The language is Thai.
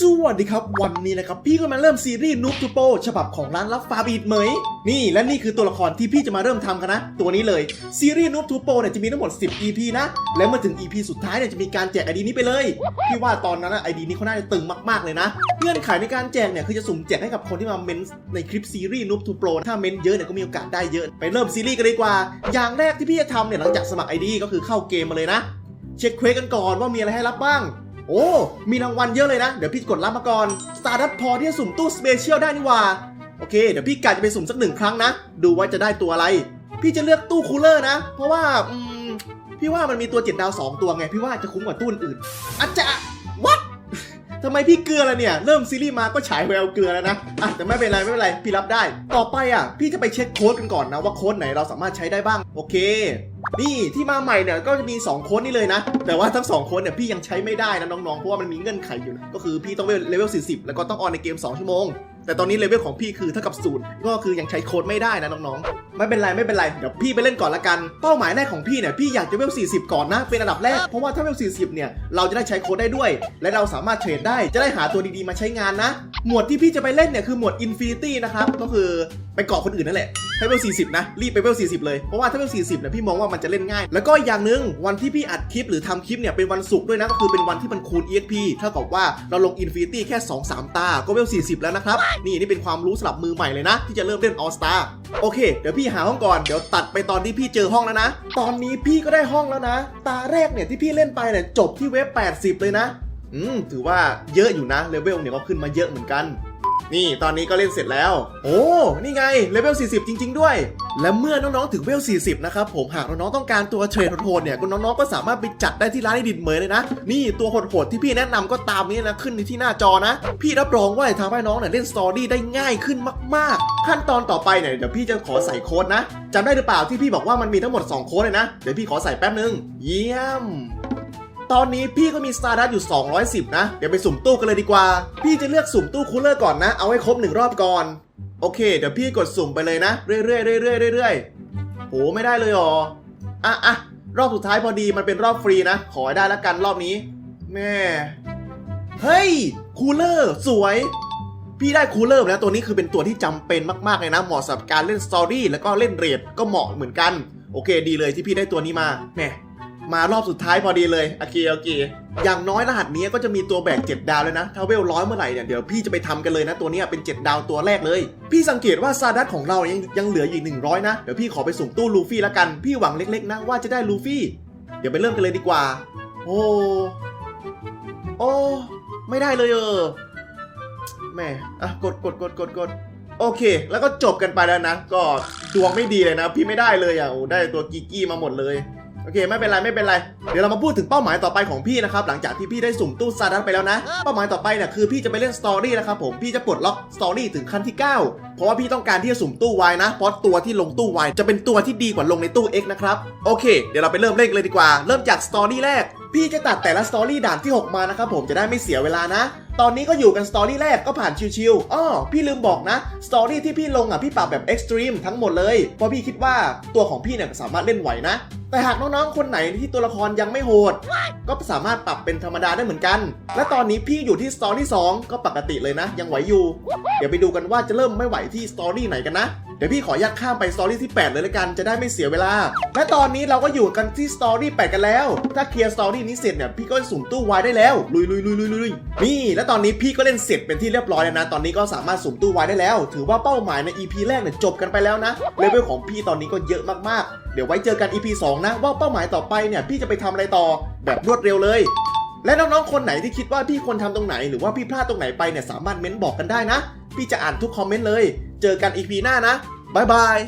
สวัสดีครับ วันนี้นะครับพี่ก็มาเริ่มซีรีส์นูบทูโปฉบับของร้านรับฟาบีดเหมย นี่และนี่คือตัวละครที่พี่จะมาเริ่มทำกันนะ ตัวนี้เลยซีรีส์นูบทูโปเนี่ยจะมีทั้งหมด 10 EP นะ แล้วเมื่อถึง EP สุดท้ายเนี่ยจะมีการแจกไอดีนี้ไปเลย พี่ว่าตอนนั้นไอดีนี้เขาน่าจะตึงมากๆเลยนะ เงื่อนไขในการแจกเนี่ยคือจะสุ่มแจกให้กับคนที่มาเมนในคลิปซีรีส์นูบทูโปถ้าเมนเยอะเนี่ยก็มีโอกาสได้เยอะ ไปเริ่มซีรีส์กันดีกว่า อย่างแรกที่พี่จะทำเนี่ยหลังจากสมัครไอดีก็คือเข้าเกมมาเลยนะ เช็คเควสกันก่อนว่ามีอะไรให้รับบ้าง โอ้ มีรางวัลเยอะเลยนะ เดี๋ยวพี่กดรับมาก่อน สตาร์ดัตพอที่จะสุ่มตู้สเปเชียลได้นี่ว่า โอเค เดี๋ยวพี่กะจะไปสุ่มสักหนึ่งครั้งนะ ดูว่าจะได้ตัวอะไร พี่จะเลือกตู้คูลเลอร์นะ เพราะว่าอืมพี่ว่ามันมีตัวเจ็ดดาวสองตัวไง พี่ว่าจะคุ้มกว่าตู้อื่นอาจจะ ทำไมพี่เกลือละเนี่ย เริ่มซีรีส์มาก็ฉายแววเกลือแล้วนะอะแต่ไม่เป็นไรไม่เป็นไรพี่รับได้ ต่อไปอะ พี่จะไปเช็คโค้ดกันก่อนนะว่าโค้ดไหนเราสามารถใช้ได้บ้าง โอเค นี่ที่มาใหม่เนี่ยก็จะมี 2 โค้ดนี่เลยนะ แต่ว่าทั้ง 2 โค้ดเนี่ยพี่ยังใช้ไม่ได้นะน้องๆ เพราะว่ามันมีเงื่อนไขอยู่นะก็คือพี่ต้องเลเวล40 แล้วก็ต้องออนในเกม 2 ชั่วโมง แต่ตอนนี้เลเวลของพี่คือเท่ากับศูนย์ก็คือยังใช้โค้ดไม่ได้นะน้องๆ ไม่เป็นไรไม่เป็นไรเดี๋ยวพี่ไปเล่นก่อนละกัน เป้าหมายแรกของพี่เนี่ยพี่อยากจะเลเวล 40 ก่อนนะเป็นอันดับแรก เพราะว่าถ้าเลเวล 40 เนี่ยเราจะได้ใช้โค้ดได้ด้วย และเราสามารถเทรดได้จะได้หาตัวดีๆมาใช้งานนะ หมวดที่พี่จะไปเล่นเนี่ยคือหมวด Infinity นะครับก็คือไปเกาะคนอื่นนั่นแหละถ้าเลเวล 40 นะ รีบไปเลเวล 40 เลย เพราะว่าถ้าเลเวล 40 เนี่ยพี่มองว่ามันจะเล่นง่าย แล้วก็อย่างหนึ่งวันที่พี่อัดคลิปหรือทำคลิปเนี่ยเป็นวันศุกร์ด้วยนะก็คือเป็นวันที่มันคูณ EXP เท่ากับว่าเราลง Infinity แค่ 2-3 ตาก็เลเวล 40 แล้วนะครับนี่นี่เป็นความรู้สำหรับมือใหม่เลยนะ ที่จะเริ่มเล่นออสตาโอเค เดี๋ยวพี่หาห้องก่อน เดี๋ยวตัดไปตอนที่พี่เจอห้องแล้วนะ ตอนนี้พี่ก็ได้ห้องแล้วนะ ตาแรกเนี่ยที่พี่เล่นไปเนี่ยจบที่เว็บ80 เลยนะ อืมถือว่าเยอะอยู่นะเลเวลเนี่ยก็ขึ้นมาเยอะเหมือนกัน นี่ตอนนี้ก็เล่นเสร็จแล้ว โอ้ นี่ไงเลเวล 40 จริง ๆ ด้วย และเมื่อน้อง ๆ ถึงเวล 40 นะครับผมหากน้อง ๆ ต้องการตัวเทรดโหดๆเนี่ยก็น้อง ๆ ก็สามารถไปจัดได้ที่ร้านดิดเหมยเลยนะ นี่ตัวโหดๆที่พี่แนะนำก็ตามนี้นะขึ้นในที่หน้าจอนะ พี่รับรองว่าทำให้น้องเนี่ยเล่นสตอรี่ได้ง่ายขึ้นมาก ๆ ขั้นตอนต่อไปเนี่ยเดี๋ยวพี่จะขอใส่โค้ดนะจำได้หรือเปล่าที่พี่บอกว่ามันมีทั้งหมด 2 โค้ดเลยนะเดี๋ยวพี่ขอใส่แป๊บนึง เยี่ยม ตอนนี้พี่ก็มีสตาร์ดัตอยู่ 210 นะ เดี๋ยวไปสุ่มตู้กันเลยดีกว่า พี่จะเลือกสุ่มตู้คูลเลอร์ก่อนนะ เอาให้ครบหนึ่งรอบก่อน โอเค เดี๋ยวพี่กดสุ่มไปเลยนะ เรื่อยๆเรื่อยๆเรื่อยๆโหไม่ได้เลยเหรอ อะอะรอบสุดท้ายพอดีมันเป็นรอบฟรีนะ ขอให้ได้แล้วกันรอบนี้ แม่ เฮ้ย คูลเลอร์ สวย พี่ได้คูลเลอร์แล้วตัวนี้คือเป็นตัวที่จำเป็นมากๆเลยนะ เหมาะสำหรับการเล่นสตอรี่แล้วก็เล่นเรดก็เหมาะเหมือนกัน โอเค ดีเลยที่พี่ได้ตัวนี้มาแหม มารอบสุดท้ายพอดีเลยโอเคโอเคอย่างน้อยรหัสนี้ก็จะมีตัวแบก7ดาวเลยนะ ถ้าเวลร้อยเมื่อไหร่เนี่ยเดี๋ยวพี่จะไปทำกันเลยนะตัวนี้เป็น 7 ดาวตัวแรกเลย พี่สังเกตว่าซาดัสของเรายังยังเหลืออยู่อีก 100 นะ เดี๋ยวพี่ขอไปสุ่มตู้ลูฟี่ละกัน พี่หวังเล็กๆนะว่าจะได้ลูฟี่ เดี๋ยวไปเริ่มกันเลยดีกว่า โอ้โอ้ไม่ได้เลยเออแม่อะกดกดกดกดกดโอเค แล้วก็จบกันไปแล้วนะ ก็ดวงไม่ดีเลยนะ พี่ไม่ได้เลยอะได้ตัวกิกี้มาหมดเลย โอเคไม่เป็นไรไม่เป็นไร เดี๋ยวเรามาพูดถึงเป้าหมายต่อไปของพี่นะครับหลังจากที่พี่ได้สุ่มตู้ซาดัสไปแล้วนะ เป้าหมายต่อไปเนี่ยคือพี่จะไปเล่นสตอรี่นะครับผมพี่จะปลดล็อกสตอรี่ถึงขั้นที่ 9 เพราะว่าพี่ต้องการที่จะสุ่มตู้วายนะ เพราะตัวที่ลงตู้วายจะเป็นตัวที่ดีกว่าลงในตู้ X นะครับโอเค เดี๋ยวเราไปเริ่มเล่นกันเลยดีกว่า เริ่มจากสตอรี่แรก พี่จะตัดแต่ละสตอรี่ด่านที่ 6 มานะครับผมจะได้ไม่เสียเวลานะ ตอนนี้ก็อยู่กันสตอรี่แรกก็ผ่านชิวๆอ้อพี่ลืมบอกนะ สตอรี่ที่พี่ลงอะพี่ปรับแบบเอ็กซ์ตรีมทั้งหมดเลย เพราะพี่คิดว่าตัวของพี่เนี่ยสามารถเล่นไหวนะ แต่หากน้องๆ คนไหนที่ตัวละครยังไม่โหด ก็สามารถปรับเป็นธรรมดาได้เหมือนกัน และตอนนี้พี่อยู่ที่สตอรี่2ก็ปกติเลยนะ ยังไหวอยู่ เดี๋ยวไปดูกันว่าจะเริ่มไม่ไหวที่สตอรี่ไหนกันนะ เดี๋ยวพี่ขอยัดข้ามไปสตอรี่ที่ 8 เลยละกันจะได้ไม่เสียเวลา และตอนนี้เราก็อยู่กันที่สตอรี่8กันแล้ว ถ้าเคลียร์สตอรี่นี้เสร็จเนี่ยพี่ก็สุ่มตู้วายได้แล้ว ลุยลุยลุยลุยลุยนี่และตอนนี้พี่ก็เล่นเสร็จเป็นที่เรียบร้อยแล้วนะ ตอนนี้ก็สามารถสุ่มตู้วายได้แล้ว ถือว่าเป้าหมายใน EP แรกเนี่ยจบกันไปแล้วนะเลเวลของพี่ตอนนี้ก็เยอะมากๆ เดี๋ยวไว้เจอกัน EP 2 นะ ว่าเป้าหมายต่อไปเนี่ยพี่จะไปทำอะไรต่อแบบรวดเร็วเลยและน้องๆ คนไหนที่คิดว่าพี่ควรทำตรงไหนหรือว่าพี่พลาดตรงไหนไปเนี่ยสามารถเม้นบอกกันได้นะ พี่จะอ่านทุกคอมเมนต์เลย เจอกัน EP หน้านะ บ๊ายบาย